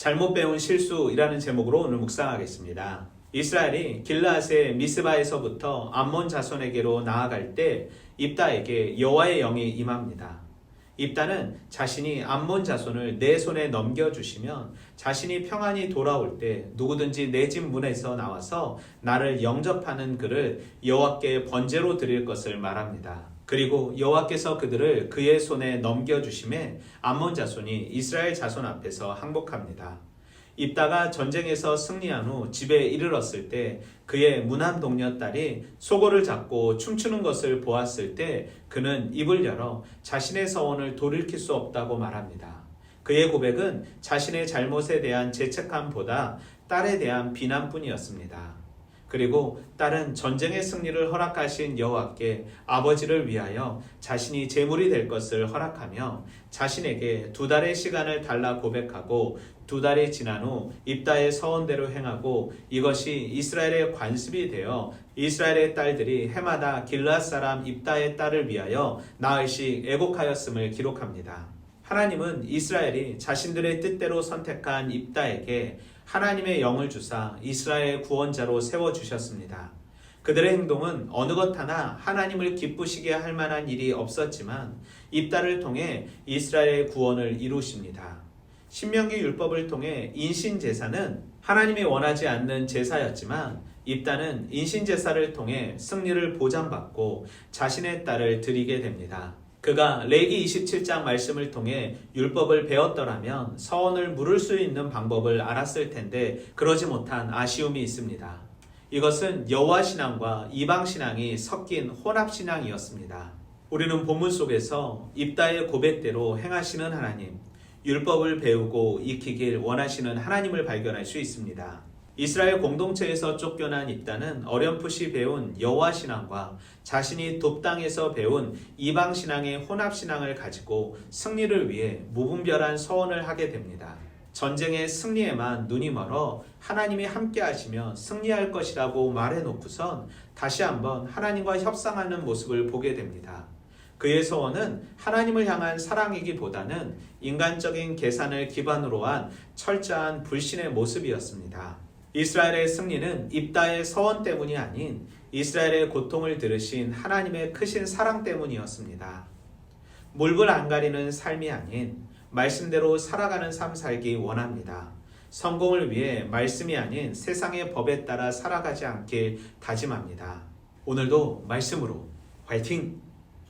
잘못 배운 실수이라는 제목으로 오늘 묵상하겠습니다. 이스라엘이 길라앗의 미스바에서부터 암몬 자손에게로 나아갈 때 입다에게 여호와의 영이 임합니다. 입다는 자신이 암몬 자손을 내 손에 넘겨주시면 자신이 평안히 돌아올 때 누구든지 내 집 문에서 나와서 나를 영접하는 그를 여호와께 번제로 드릴 것을 말합니다. 그리고 여호와께서 그들을 그의 손에 넘겨 주심에 암몬 자손이 이스라엘 자손 앞에서 항복합니다. 입다가 전쟁에서 승리한 후 집에 이르렀을 때 그의 무난 동료 딸이 소고를 잡고 춤추는 것을 보았을 때 그는 입을 열어 자신의 서원을 돌이킬 수 없다고 말합니다. 그의 고백은 자신의 잘못에 대한 죄책감보다 딸에 대한 비난뿐이었습니다. 그리고 딸은 전쟁의 승리를 허락하신 여호와께 아버지를 위하여 자신이 제물이 될 것을 허락하며 자신에게 두 달의 시간을 달라 고백하고 두 달이 지난 후 입다의 서원대로 행하고 이것이 이스라엘의 관습이 되어 이스라엘의 딸들이 해마다 길르앗 사람 입다의 딸을 위하여 나흘씩 애곡하였음을 기록합니다. 하나님은 이스라엘이 자신들의 뜻대로 선택한 입다에게 하나님의 영을 주사 이스라엘 구원자로 세워 주셨습니다. 그들의 행동은 어느 것 하나 하나님을 기쁘시게 할 만한 일이 없었지만 입다를 통해 이스라엘의 구원을 이루십니다. 신명기 율법을 통해 인신 제사는 하나님이 원하지 않는 제사였지만 입다는 인신 제사를 통해 승리를 보장받고 자신의 딸을 드리게 됩니다. 그가 레기 27장 말씀을 통해 율법을 배웠더라면 서원을 물을 수 있는 방법을 알았을 텐데 그러지 못한 아쉬움이 있습니다. 이것은 여호와 신앙과 이방 신앙이 섞인 혼합 신앙이었습니다. 우리는 본문 속에서 입다의 고백대로 행하시는 하나님, 율법을 배우고 익히길 원하시는 하나님을 발견할 수 있습니다. 이스라엘 공동체에서 쫓겨난 입다는 어렴풋이 배운 여호와 신앙과 자신이 돕당에서 배운 이방 신앙의 혼합 신앙을 가지고 승리를 위해 무분별한 서원을 하게 됩니다. 전쟁의 승리에만 눈이 멀어 하나님이 함께 하시며 승리할 것이라고 말해 놓고선 다시 한번 하나님과 협상하는 모습을 보게 됩니다. 그의 소원은 하나님을 향한 사랑이기보다는 인간적인 계산을 기반으로 한 철저한 불신의 모습이었습니다. 이스라엘의 승리는 입다의 서원 때문이 아닌 이스라엘의 고통을 들으신 하나님의 크신 사랑 때문이었습니다. 물불 안 가리는 삶이 아닌 말씀대로 살아가는 삶 살기 원합니다. 성공을 위해 말씀이 아닌 세상의 법에 따라 살아가지 않길 다짐합니다. 오늘도 말씀으로 화이팅!